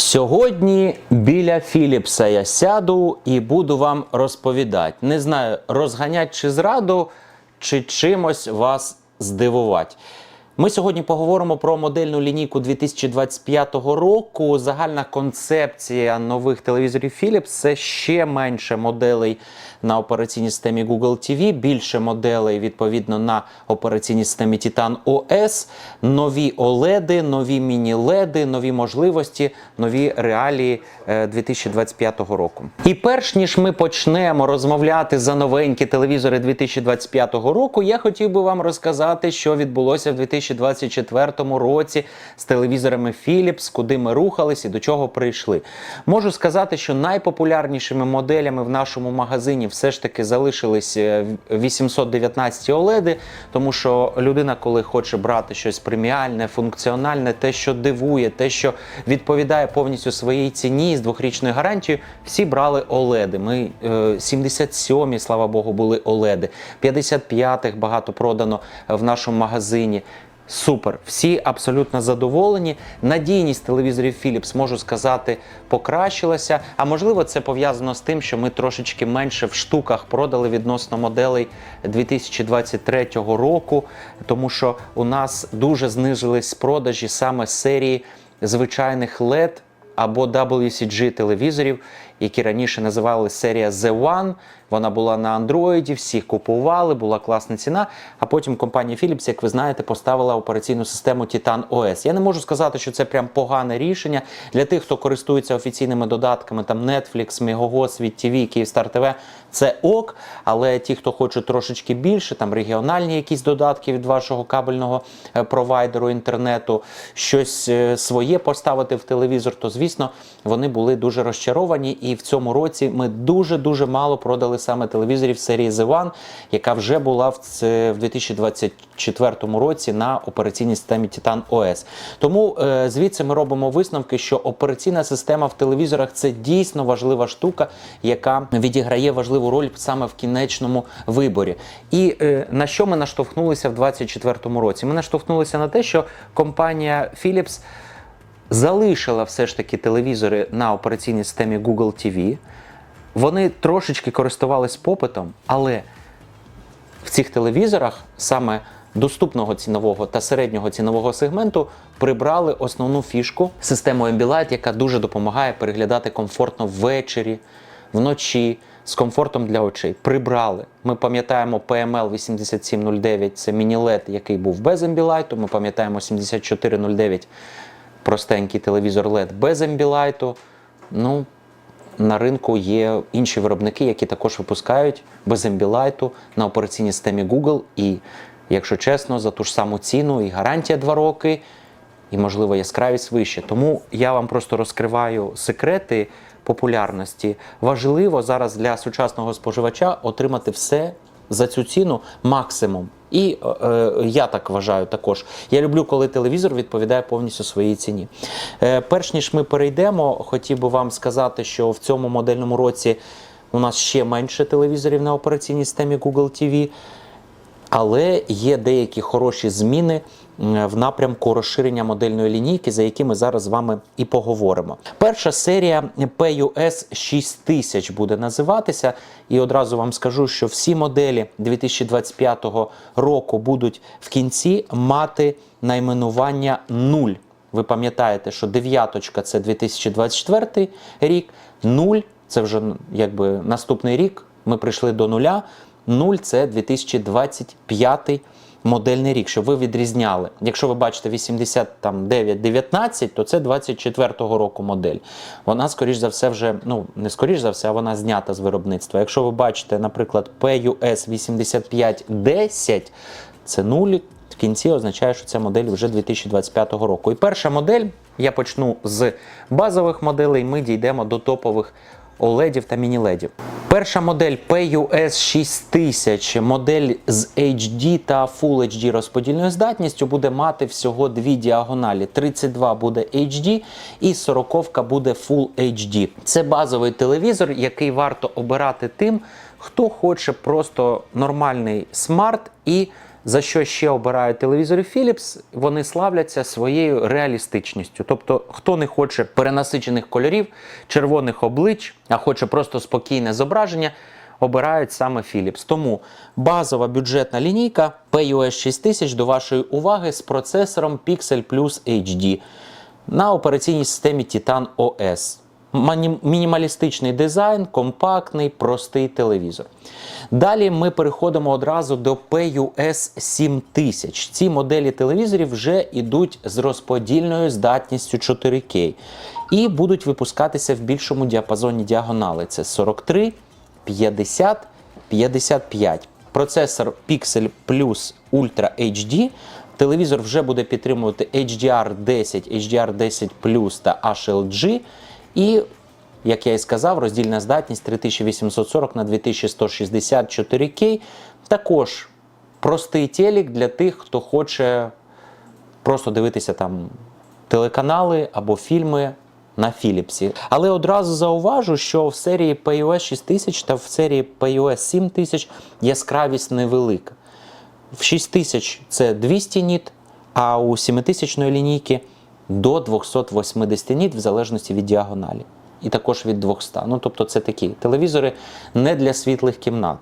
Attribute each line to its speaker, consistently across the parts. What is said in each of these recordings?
Speaker 1: Сьогодні біля Філіпса я сяду і буду вам розповідати. Не знаю, розганять чи зраду, чи чимось вас здивувати. Ми сьогодні поговоримо про модельну лінійку 2025 року. Загальна концепція нових телевізорів Philips – це ще менше моделей на операційній системі Google TV, більше моделей відповідно на операційній системі Titan OS, нові OLED, нові міні-леди, нові можливості, нові реалії е, 2025 року. І перш ніж ми почнемо розмовляти за новенькі телевізори 2025 року, я хотів би вам розказати, що відбулося в 2024 році з телевізорами Philips, куди ми рухались і до чого прийшли. Можу сказати, що найпопулярнішими моделями в нашому магазині все ж таки залишились е, 819 OLED, тому що людина, коли хоче брати щось преміальне, функціональне, те, що дивує, те, що відповідає повністю своїй ціні з двохрічною гарантією, всі брали OLED. Ми е, 77-й, слава Богу, були OLED. 55-х багато продано в нашому магазині. Супер, всі абсолютно задоволені. Надійність телевізорів Philips, можу сказати, покращилася. А можливо, це пов'язано з тим, що ми трошечки менше в штуках продали відносно моделей 2023 року, тому що у нас дуже знижились продажі саме серії звичайних LED або WCG телевізорів, які раніше називали серія The One. Вона була на Android, всіх купували, була класна ціна. А потім компанія Philips, як ви знаєте, поставила операційну систему Titan OS. Я не можу сказати, що це прям погане рішення для тих, хто користується офіційними додатками, там Netflix, Megogo, Світ TV, Київстар ТВ. Це ок, але ті, хто хоче трошечки більше, там регіональні якісь додатки від вашого кабельного е, провайдеру інтернету, щось е, своє поставити в телевізор, то звісно вони були дуже розчаровані. І в цьому році ми дуже дуже мало продали саме телевізорів серії The One, яка вже була в 2024 році на операційній системі Titan OS. Тому е, звідси ми робимо висновки, що операційна система в телевізорах це дійсно важлива штука, яка відіграє важливу роль саме в кінечному виборі. І е, на що ми наштовхнулися в 2024 році? Ми наштовхнулися на те, що компанія Philips залишила все ж таки телевізори на операційній системі Google TV. Вони трошечки користувались попитом, але в цих телевізорах саме доступного цінового та середнього цінового сегменту прибрали основну фішку систему Ambilight, яка дуже допомагає переглядати комфортно ввечері, вночі з комфортом для очей. Прибрали. Ми пам'ятаємо PML 8709, це міні-LED, який був без Ambilight. Ми пам'ятаємо 7409, простенький телевізор LED без Ambilight. Ну, на ринку є інші виробники, які також випускають без ембілайту на операційній системі Google. І, якщо чесно, за ту ж саму ціну і гарантія 2 роки, і, можливо, яскравість вище. Тому я вам просто розкриваю секрети популярності. Важливо зараз для сучасного споживача отримати все за цю ціну максимум. І е, е, я так вважаю також. Я люблю, коли телевізор відповідає повністю своїй ціні. Е, перш ніж ми перейдемо, хотів би вам сказати, що в цьому модельному році у нас ще менше телевізорів на операційній системі Google TV. Але є деякі хороші зміни в напрямку розширення модельної лінійки, за які ми зараз з вами і поговоримо. Перша серія PUS 6000 буде називатися, і одразу вам скажу, що всі моделі 2025 року будуть в кінці мати найменування 0. Ви пам'ятаєте, що дев'яточка це 2024 рік, 0 це вже якби наступний рік. Ми прийшли до нуля. 0 це 2025 модельний рік, щоб ви відрізняли. Якщо ви бачите 89-19, то це 24-го року модель. Вона, скоріш за все, вже, ну, не скоріш за все, а вона знята з виробництва. Якщо ви бачите, наприклад, PUS 8510, це 0, в кінці означає, що це модель вже 2025 року. І перша модель, я почну з базових моделей, ми дійдемо до топових OLED та міні-ледів. Перша модель PUS 6000, модель з HD та Full HD розподільною здатністю буде мати всього дві діагоналі. 32 буде HD і 40 буде Full HD. Це базовий телевізор, який варто обирати тим, хто хоче просто нормальний смарт і За що ще обирають телевізори Philips? Вони славляться своєю реалістичністю. Тобто, хто не хоче перенасичених кольорів, червоних облич, а хоче просто спокійне зображення, обирають саме Philips. Тому базова бюджетна лінійка PUS 6000 до вашої уваги з процесором Pixel Plus HD на операційній системі Titan OS. Мінімалістичний дизайн, компактний, простий телевізор. Далі ми переходимо одразу до PUS 7000. Ці моделі телевізорів вже йдуть з розподільною здатністю 4К і будуть випускатися в більшому діапазоні діагонали. Це 43, 50, 55. Процесор Pixel Plus Ultra HD. Телевізор вже буде підтримувати HDR10, HDR10 Plus та HLG. І, як я і сказав, роздільна здатність 3840 на 2160 4К. Також простий телек для тих, хто хоче просто дивитися там телеканали або фільми на Філіпсі. Але одразу зауважу, що в серії PUS 6000 та в серії PUS 7000 яскравість невелика. В 6000 це 200 ніт, а у 7000 лінійки до 280 ніт, в залежності від діагоналі. І також від 200. Ну, тобто це такі телевізори не для світлих кімнат.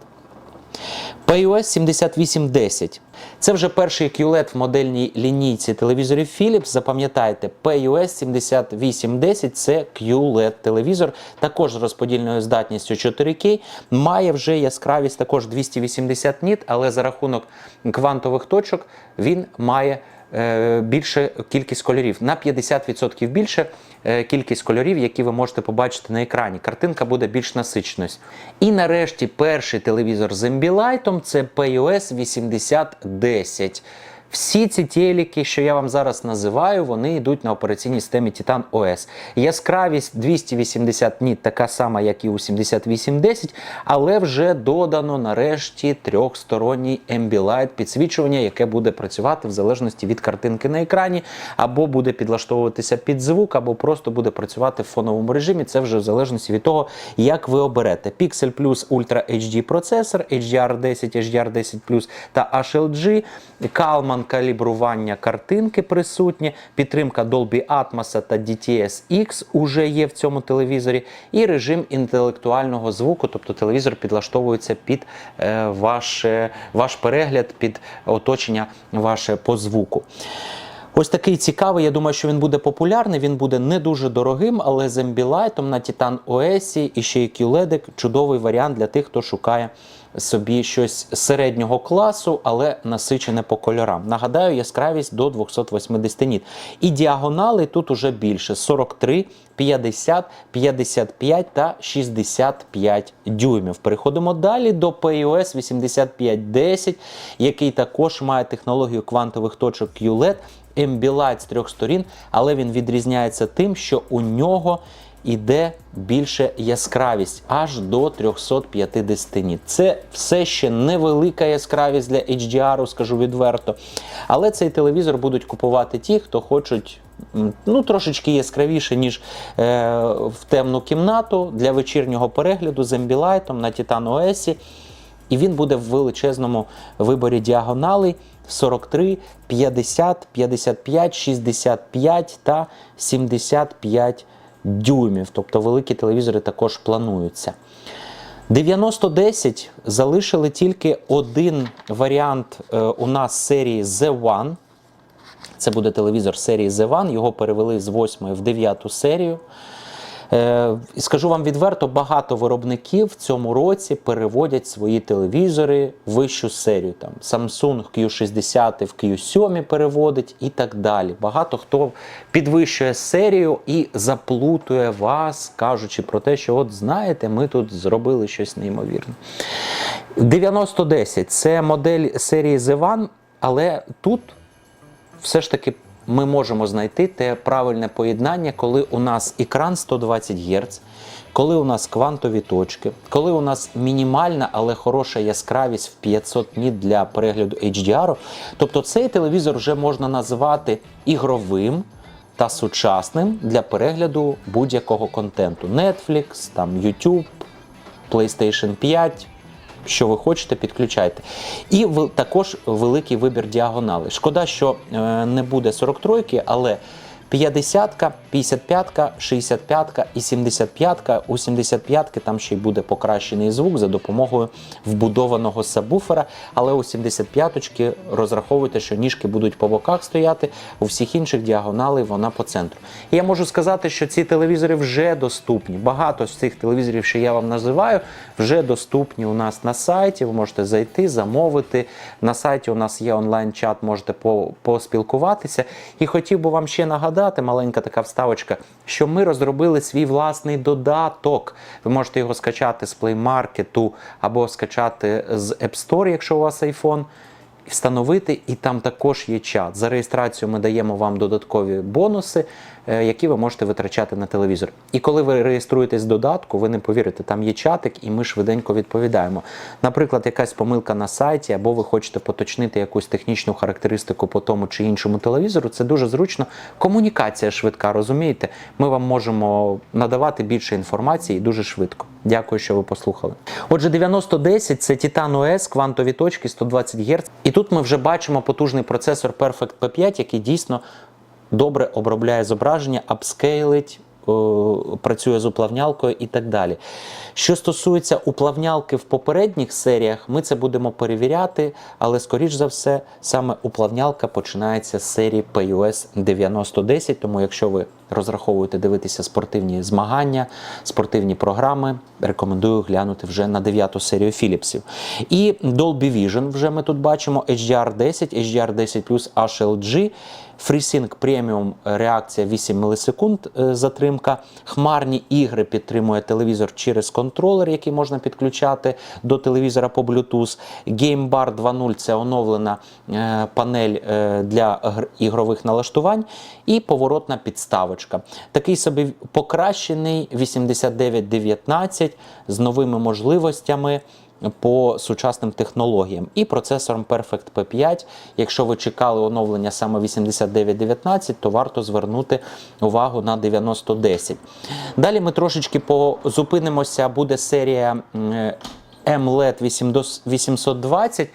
Speaker 1: PUS 7810. Це вже перший QLED в модельній лінійці телевізорів Philips. Запам'ятайте, PUS 7810 це QLED телевізор, також з розподільною здатністю 4К. Має вже яскравість також 280 ніт, але за рахунок квантових точок він має більше кількість кольорів на 50% більше е, кількість кольорів, які ви можете побачити на екрані. Картинка буде більш насиченою. І нарешті перший телевізор з Ambilight – це PUS 8010. Всі ці телеки, що я вам зараз називаю, вони йдуть на операційній системі Titan OS. Яскравість 280 ніт, така сама, як і у 7810, але вже додано нарешті трьохсторонній Ambilight підсвічування, яке буде працювати в залежності від картинки на екрані, або буде підлаштовуватися під звук, або просто буде працювати в фоновому режимі. Це вже в залежності від того, як ви оберете. Pixel Plus Ultra HD процесор, HDR10, HDR10 та HLG, Kalman калібрування картинки присутні, підтримка Dolby Atmos та DTS-X уже є в цьому телевізорі, і режим інтелектуального звуку, тобто телевізор підлаштовується під е, ваш, ваш перегляд, під оточення ваше по звуку. Ось такий цікавий. Я думаю, що він буде популярний. Він буде не дуже дорогим, але з Ambilight на Titan OS і ще й QLED – чудовий варіант для тих, хто шукає собі щось середнього класу, але насичене по кольорам. Нагадаю, яскравість до 280 ніт. І діагонали тут уже більше: 43, 50, 55 та 65 дюймів. Переходимо далі до PIOS 8510, який також має технологію квантових точок QLED. Ambilight з трьох сторін, але він відрізняється тим, що у нього іде більше яскравість аж до 350 ніт. Це все ще невелика яскравість для HDR, скажу відверто. Але цей телевізор будуть купувати ті, хто хочуть. Ну, трошечки яскравіше, ніж е, в темну кімнату для вечірнього перегляду з Ambilight на Titan OS. І він буде в величезному виборі діагоналей 43, 50, 55, 65 та 75 дюймів. Тобто великі телевізори також плануються. 9010 залишили тільки один варіант е, у нас серії The One. Це буде телевізор серії The One. Його перевели з 8 в 9 серію. Е, скажу вам відверто, багато виробників в цьому році переводять свої телевізори в вищу серію. Там Samsung Q60 в Q7 переводить і так далі. Багато хто підвищує серію і заплутує вас, кажучи про те, що от знаєте, ми тут зробили щось неймовірне. 9010 це модель серії The One, але тут все ж таки ми можемо знайти те правильне поєднання, коли у нас екран 120 Гц, коли у нас квантові точки, коли у нас мінімальна, але хороша яскравість в 500 ніт для перегляду HDR. Тобто цей телевізор вже можна називати ігровим та сучасним для перегляду будь-якого контенту: Netflix, там YouTube, PlayStation 5. Що ви хочете, підключайте. І також великий вибір діагоналей. Шкода, що е, не буде 43-ки, але 50-ка, 55-ка, 65-ка і 75-ка. У 75-ки там ще й буде покращений звук за допомогою вбудованого сабвуфера, але у 75-очки розраховуйте, що ніжки будуть по боках стояти, у всіх інших діагоналей вона по центру. І я можу сказати, що ці телевізори вже доступні. Багато з цих телевізорів, що я вам називаю, вже доступні у нас на сайті. Ви можете зайти, замовити. На сайті у нас є онлайн-чат, можете поспілкуватися. І хотів би вам ще нагадати, маленька така вставочка, що ми розробили свій власний додаток. Ви можете його скачати з Play Market або скачати з App Store, якщо у вас iPhone встановити, і там також є чат. За реєстрацію ми даємо вам додаткові бонуси, е, які ви можете витрачати на телевізор. І коли ви реєструєтесь в додатку, ви не повірите, там є чатик, і ми швиденько відповідаємо. Наприклад, якась помилка на сайті, або ви хочете поточнити якусь технічну характеристику по тому чи іншому телевізору. Це дуже зручно. Комунікація швидка, розумієте? Ми вам можемо надавати більше інформації дуже швидко. Дякую, що ви послухали. Отже, 9010 це Titan OS, квантові точки 120 Гц. І тут ми вже бачимо потужний процесор Perfect P5, який дійсно добре обробляє зображення, апскейлить, працює з уплавнялкою і так далі. Що стосується уплавнялки в попередніх серіях, ми це будемо перевіряти, але скоріш за все, саме уплавнялка починається з серії PUS 9010. Тому, якщо ви розраховуєте дивитися спортивні змагання, спортивні програми, рекомендую глянути вже на 9 серію Philipsів. І Dolby Vision вже ми тут бачимо HDR10, HDR10 HLG. FreeSync Premium реакція 8 мілісекунд е, затримка. Хмарні ігри підтримує телевізор через контролер, який можна підключати до телевізора по Bluetooth. Game Bar 2.0 це оновлена е, панель е, для ігрових налаштувань і поворотна підставочка. Такий собі покращений 8919 з новими можливостями по сучасним технологіям і процесором Perfect P5. Якщо ви чекали оновлення саме 8919, то варто звернути увагу на 9010. Далі ми трошечки позупинимося, буде серія. MLED 820.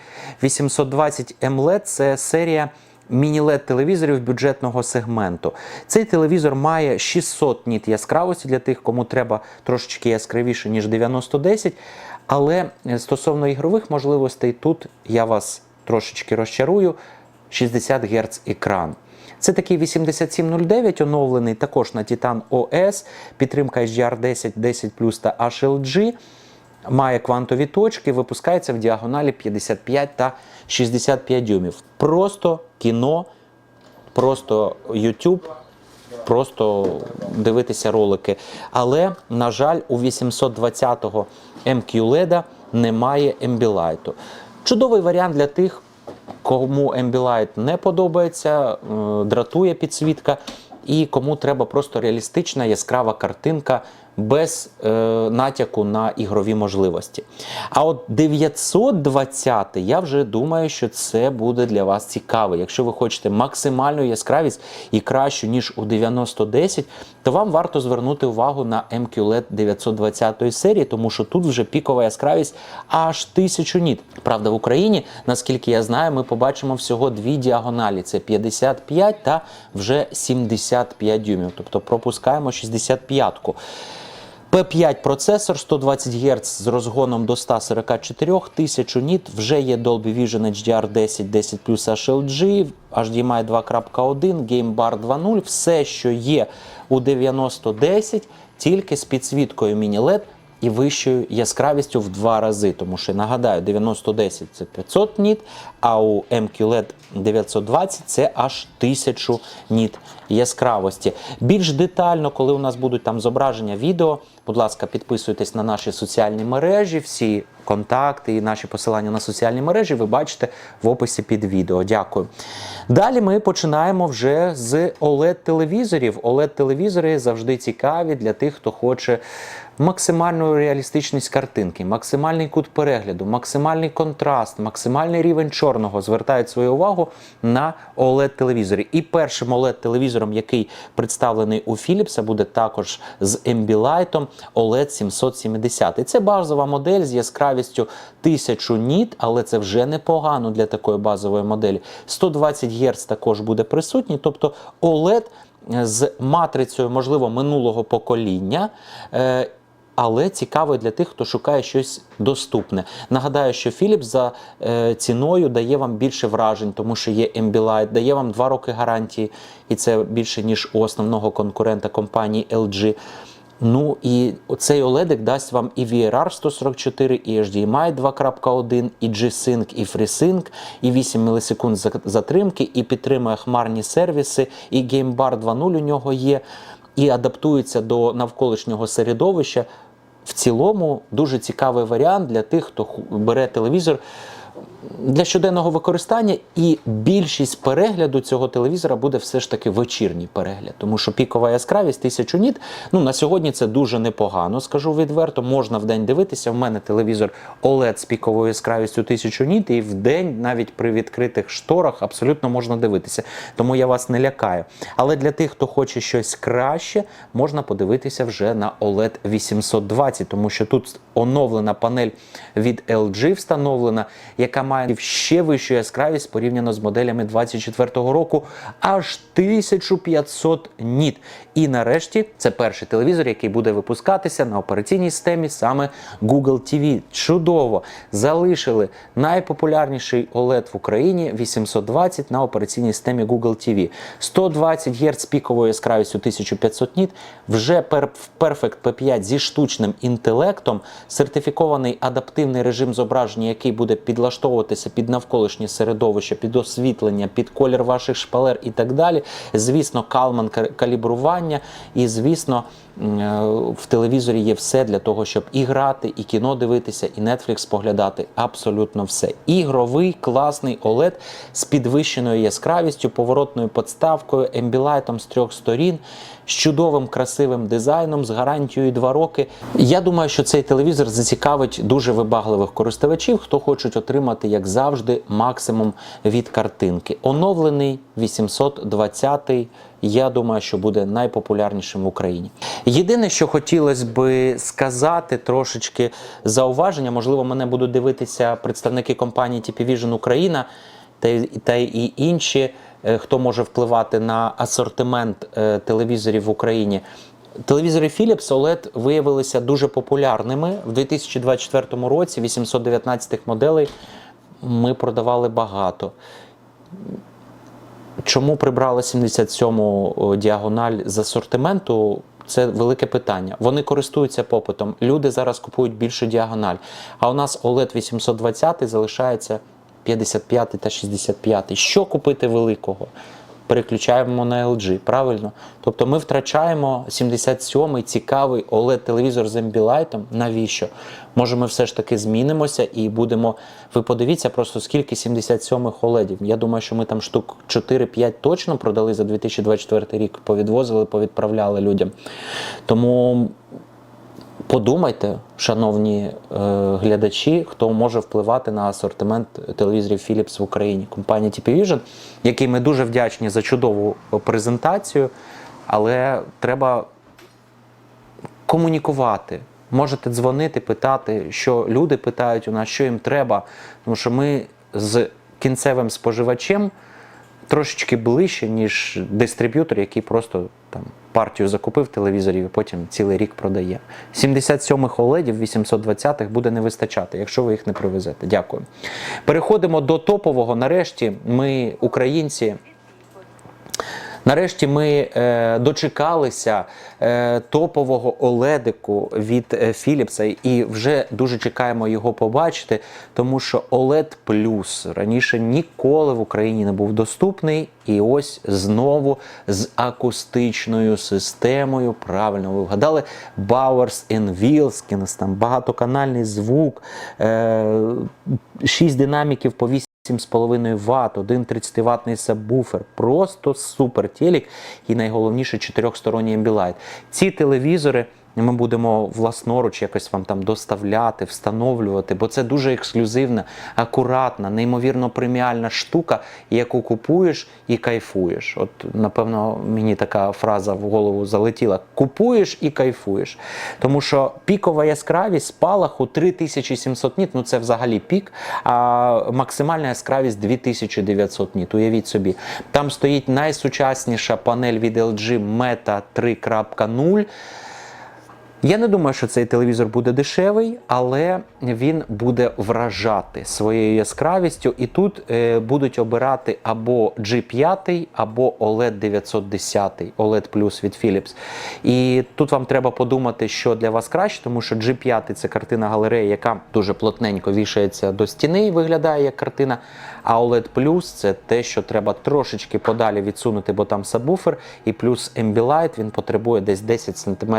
Speaker 1: 820 MLED – це серія міні-LED телевізорів бюджетного сегменту. Цей телевізор має 600 ніт яскравості для тих, кому треба трошечки яскравіше, ніж 9010. Але е, стосовно ігрових можливостей, тут я вас трошечки розчарую. 60 Гц екран. Це такий 8709 оновлений, також на Titan OS, підтримка HDR10, 10 та HLG. Має квантові точки, випускається в діагоналі 55 та 65 дюймів. Просто кіно, просто YouTube, просто дивитися ролики. Але, на жаль, у 820-го MQLED немає Ambilight. Чудовий варіант для тих, кому Ambilight не подобається, е, дратує підсвітка, і кому треба просто реалістична яскрава картинка без е, натяку на ігрові можливості. А от 920 я вже думаю, що це буде для вас цікаво. Якщо ви хочете максимальну яскравість і кращу, ніж у 9010, то вам варто звернути увагу на MQLED 920 серії, тому що тут вже пікова яскравість аж 1000 ніт. Правда, в Україні, наскільки я знаю, ми побачимо всього дві діагоналі: це 55 та вже 75 дюймів. Тобто пропускаємо 65-ку. P5 процесор 120 Гц з розгоном до 144 тисяч ніт. Вже є Dolby Vision HDR 10, 10 HLG, HDMI 2.1, Game Bar 2.0. Все, що є у 9010, тільки з підсвіткою міні-LED і вищою яскравістю в два рази. Тому що нагадаю, 9010 це 500 ніт, а у MQLED 920 це аж 1000 ніт яскравості. Більш детально, коли у нас будуть там зображення відео, будь ласка, підписуйтесь на наші соціальні мережі, всі контакти і наші посилання на соціальні мережі ви бачите в описі під відео. Дякую. Далі ми починаємо вже з OLED-телевізорів. OLED-телевізори завжди цікаві для тих, хто хоче максимальну реалістичність картинки, максимальний кут перегляду, максимальний контраст, максимальний рівень чорного звертають свою увагу на OLED-телевізорі. І першим OLED-телевізором, який представлений у Philips, буде також з Ambilight OLED 770. І це базова модель з яскравістю 1000 ніт, але це вже непогано для такої базової моделі. 120 Гц також буде присутній, тобто OLED з матрицею, можливо, минулого покоління. е, але цікавий для тих, хто шукає щось доступне. Нагадаю, що Philips за е, ціною дає вам більше вражень, тому що є Ambilight, дає вам 2 роки гарантії, і це більше ніж у основного конкурента компанії LG. Ну і цей OLED дасть вам і VRR 144, і HDMI 2.1, і G-Sync, і FreeSync, і 8 мілісекунд затримки, і підтримує хмарні сервіси, і GameBar 2.0 у нього є, і адаптується до навколишнього середовища. В цілому дуже цікавий варіант для тих, хто бере телевізор для щоденного використання, і більшість перегляду цього телевізора буде все ж таки вечірній перегляд, тому що пікова яскравість 1000 ніт. Ну на сьогодні це дуже непогано, скажу відверто. Можна в день дивитися. В мене телевізор OLED з піковою яскравістю 1000 ніт, і в день навіть при відкритих шторах абсолютно можна дивитися. Тому я вас не лякаю. Але для тих, хто хоче щось краще, можна подивитися вже на OLED 820, тому що тут оновлена панель від LG встановлена, яка має ще вищу яскравість порівняно з моделями 24-го року, аж 1500 ніт. І нарешті це перший телевізор, який буде випускатися на операційній системі саме Google TV. Чудово! Залишили найпопулярніший OLED в Україні 820 на операційній системі Google TV. 120 Гц піковою яскравістю 1500 ніт. Вже Perfect P5 зі штучним інтелектом, сертифікований адаптивний режим зображення, який буде підлаштовуватися під навколишнє середовище, під освітлення, під колір ваших шпалер і так далі. Звісно, калман калібрування, і звісно, е, в телевізорі є все для того, щоб і грати, і кіно дивитися, і Netflix споглядати. Абсолютно все. Ігровий класний OLED з підвищеною яскравістю, поворотною подставкою, ембілайтом з трьох сторін, з чудовим красивим дизайном, з гарантією 2 роки. Я думаю, що цей телевізор зацікавить дуже вибагливих користувачів, хто хочуть отримати, як завжди, максимум від картинки. Оновлений 820 я думаю, що буде найпопулярнішим в Україні. Єдине, що хотілося би сказати, трошечки зауваження, можливо, мене будуть дивитися представники компанії TP Vision Україна та, та і інші, хто може впливати на асортимент е, телевізорів в Україні. Телевізори Philips OLED виявилися дуже популярними. В 2024 році 819 моделей ми продавали багато. Чому прибрали 77-му діагональ з асортименту? Це велике питання. Вони користуються попитом. Люди зараз купують більше діагональ. А у нас OLED 820 залишається 55 та 65. Що купити великого? Переключаємо на LG, правильно? Тобто ми втрачаємо 77-й цікавий OLED телевізор з Ambilight. Навіщо? Може, ми все ж таки змінимося і будемо. Ви подивіться просто скільки 77-х OLED. Я думаю, що ми там штук 4-5 точно продали за 2024 рік, повідвозили, повідправляли людям. Тому подумайте, шановні е, глядачі, хто може впливати на асортимент телевізорів Philips в Україні. Компанія TP Vision, якій ми дуже вдячні за чудову презентацію, але треба комунікувати. Можете дзвонити, питати, що люди питають у нас, що їм треба. Тому що ми з кінцевим споживачем трошечки ближче, ніж дистриб'ютор, який просто там партію закупив телевізорів і потім цілий рік продає. 77-х OLED 820-х буде не вистачати, якщо ви їх не привезете. Дякую. Переходимо до топового. Нарешті ми, українці. Нарешті ми е, дочекалися е, топового Оледику від е, Philips і вже дуже чекаємо його побачити, тому що OLED Plus раніше ніколи в Україні не був доступний. І ось знову з акустичною системою. Правильно ви вгадали Bowers Wilkins, там багатоканальний звук, е, 6 динаміків по 8 7,5 Вт, один 30 ватний сабвуфер, просто супер телек і найголовніше чотирьохсторонній амбілайт. Ці телевізори ми будемо власноруч якось вам там доставляти, встановлювати, бо це дуже ексклюзивна, акуратна, неймовірно преміальна штука, яку купуєш і кайфуєш. От, напевно, мені така фраза в голову залетіла: купуєш і кайфуєш. Тому що пікова яскравість спалаху 3700 ніт, ну це взагалі пік, а максимальна яскравість 2900 ніт. Уявіть собі, там стоїть найсучасніша панель від LG Meta 3.0. Я не думаю, що цей телевізор буде дешевий, але він буде вражати своєю яскравістю. І тут е, будуть обирати або G5, або OLED 910, OLED Plus від Philips. І тут вам треба подумати, що для вас краще, тому що G5 це картина галереї, яка дуже плотненько вішається до стіни і виглядає як картина. А OLED Plus це те, що треба трошечки подалі відсунути, бо там сабвуфер, і плюс Ambilight, він потребує десь 10 см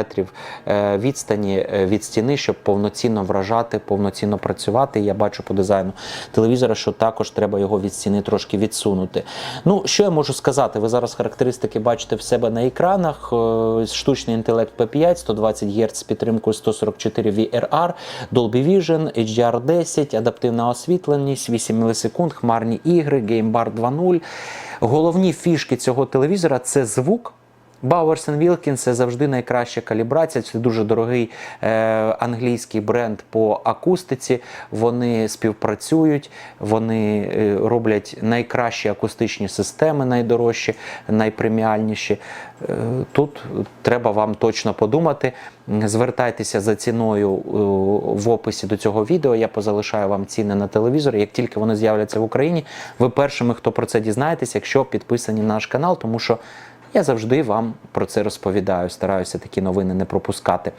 Speaker 1: відстані е, від стіни, щоб повноцінно вражати, повноцінно працювати. Я бачу по дизайну телевізора, що також треба його від стіни трошки відсунути. Ну, що я можу сказати? Ви зараз характеристики бачите в себе на екранах. Е, Штучний інтелект P5, 120 Гц з підтримкою 144 VRR, Dolby Vision, HDR10, адаптивна освітленість, 8 мілісекунд, хмарні ігри, геймбар 2.0. Головні фішки цього телевізора це звук. Bowers Wilkins – це завжди найкраща калібрація. Це дуже дорогий е, англійський бренд по акустиці. Вони співпрацюють, вони е, роблять найкращі акустичні системи, найдорожчі, найпреміальніші. Е, тут треба вам точно подумати. Звертайтеся за ціною е, в описі до цього відео. Я позалишаю вам ціни на телевізор. Як тільки вони з'являться в Україні, ви першими, хто про це дізнаєтесь, якщо підписані на наш канал, тому що. Я завжди вам про це розповідаю, стараюся такі новини не пропускати.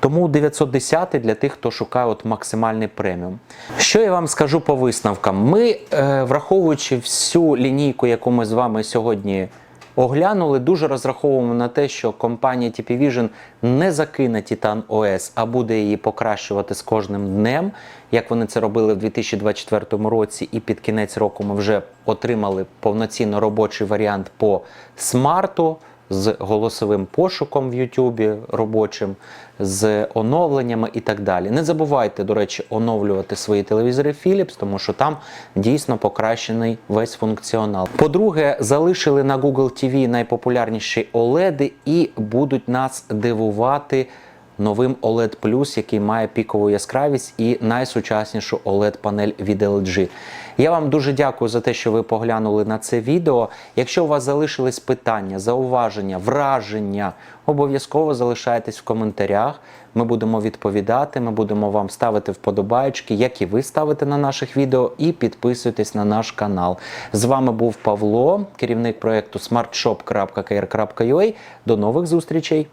Speaker 1: Тому 910 для тих, хто шукає от максимальний преміум. Що я вам скажу по висновкам? Ми, е, враховуючи всю лінійку, яку ми з вами сьогодні оглянули, дуже розраховуємо на те, що компанія TP Vision не закине Titan OS, а буде її покращувати з кожним днем, як вони це робили в 2024 році, і під кінець року ми вже отримали повноцінно робочий варіант по смарту. З голосовим пошуком в Ютубі робочим, з оновленнями і так далі. Не забувайте, до речі, оновлювати свої телевізори Philips, тому що там дійсно покращений весь функціонал. По-друге, залишили на Google TV найпопулярніші OLED і будуть нас дивувати новим OLED Plus, який має пікову яскравість і найсучаснішу OLED панель від LG. Я вам дуже дякую за те, що ви поглянули на це відео. Якщо у вас залишились питання, зауваження, враження, обов'язково залишайтесь в коментарях. Ми будемо відповідати, ми будемо вам ставити вподобайки, як і ви ставите на наших відео, і підписуйтесь на наш канал. З вами був Павло, керівник проєкту smartshop.kr.ua. До нових зустрічей!